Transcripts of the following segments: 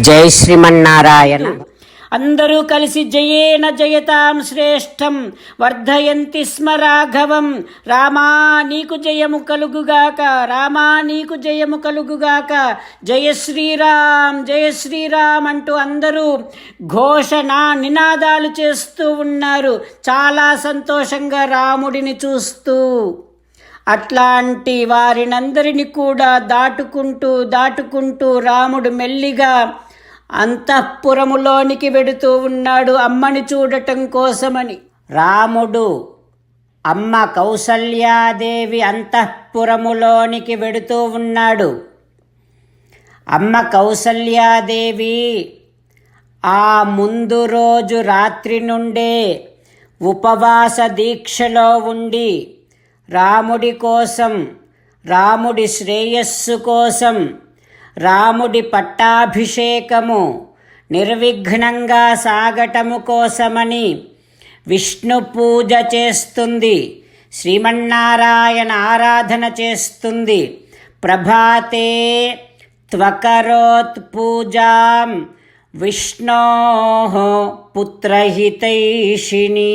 జై శ్రీమన్నారాయణ. అందరూ కలిసి జయేన జయతాం శ్రేష్టం వర్ధయంతి స్మ రాఘవం. రామా నీకు జయము కలుగుగాక రామా నీకు జయము కలుగుగాక. జయ శ్రీరామ్ జయ శ్రీరామ్ అంటూ అందరూ ఘోషణ నినాదాలు చేస్తూ ఉన్నారు. చాలా సంతోషంగా రాముడిని చూస్తూ. అట్లాంటి వారినందరిని కూడా దాటుకుంటూ దాటుకుంటూ రాముడు మెల్లిగా అంతఃపురములోనికి వెడుతూ ఉన్నాడు అమ్మని చూడటం కోసమని. రాముడు అమ్మ కౌసల్యాదేవి అంతఃపురములోనికి వెడుతూ ఉన్నాడు. అమ్మ కౌసల్యాదేవి ఆ ముందు రోజు రాత్రి నుండే ఉపవాస దీక్షలో ఉండి రాముడి కోసం రాముడి శ్రేయస్సు కోసం రాముడి పట్టాభిషేకము నిర్విఘ్నంగా సాగటము కోసమని విష్ణు పూజ చేస్తుంది శ్రీమన్నారాయణ ఆరాధన చేస్తుంది. ప్రభాతే త్వకరోత్ పూజాం విష్ణో పుత్రహితైషిణీ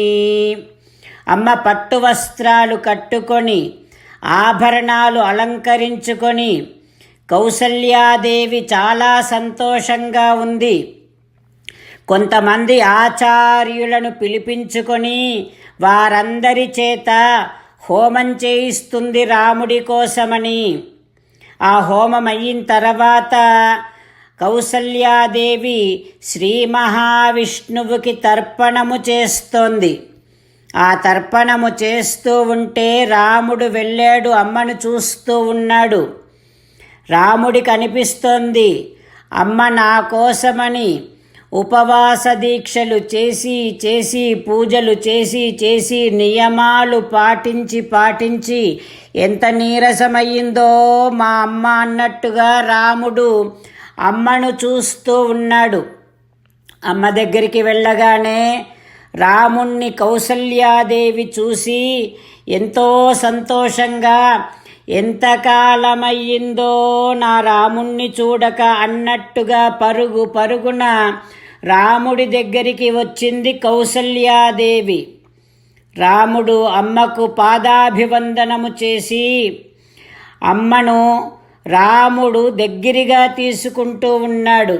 అమ్మ పట్టు వస్త్రాలు కట్టుకొని ఆభరణాలు అలంకరించుకొని కౌసల్యాదేవి చాలా సంతోషంగా ఉంది. కొంతమంది ఆచార్యులను పిలిపించుకొని వారందరి చేత హోమం చేయిస్తుంది రాముడి కోసమని. ఆ హోమం అయిన తర్వాత కౌసల్యాదేవి శ్రీ మహావిష్ణువుకి తర్పణము చేస్తోంది. ఆ తర్పణము చేస్తూ ఉంటే రాముడు వెళ్ళాడు అమ్మను చూస్తూ ఉన్నాడు. రాముడి కనిపిస్తోంది అమ్మ నా కోసమని ఉపవాస దీక్షలు చేసి చేసి పూజలు చేసి చేసి నియమాలు పాటించి పాటించి ఎంత నీరసమయ్యిందో మా అమ్మ అన్నట్టుగా రాముడు అమ్మను చూస్తూ ఉన్నాడు. అమ్మ దగ్గరికి వెళ్ళగానే రాముణ్ణి కౌసల్యాదేవి చూసి ఎంతో సంతోషంగా ఎంతకాలమయ్యిందో నా రాముణ్ణి చూడక అన్నట్టుగా పరుగు పరుగున రాముడి దగ్గరికి వచ్చింది కౌసల్యాదేవి. రాముడు అమ్మకు పాదాభివందనము చేసి అమ్మను రాముడు దగ్గరగా తీసుకుంటూ ఉన్నాడు.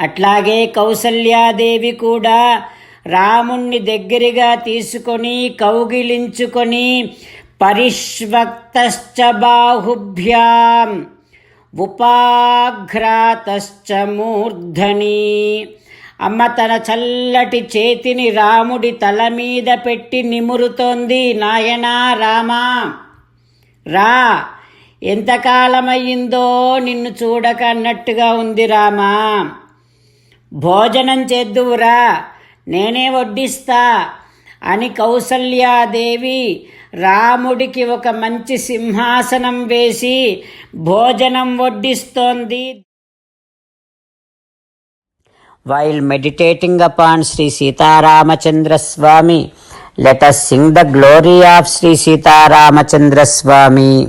అట్లాగే కౌసల్యాదేవి కూడా రాముణ్ణి దగ్గరగా తీసుకొని కౌగిలించుకొని పరిష్వక్తశ్చ బాహుభ్యాం ఉపాఘ్రాతశ్చ మూర్ధని. అమ్మ తన చల్లటి చేతిని రాముడి తల మీద పెట్టి నిమురుతోంది నాయనా రామా రా. ఎంతకాలమయ్యిందో నిన్ను చూడక అన్నట్టుగా ఉంది రామా. భోజనం చేద్దువురా. నేనే వడ్డిస్తా అని కౌసల్యాదేవి రాముడికి ఒక మంచి సింహాసనం వేసి భోజనం వడ్డిస్తోంది. While meditating upon Sri Sitaramachandra Sitaramachandraswamy let's sing the glory of Sri Sitaramachandra Swamy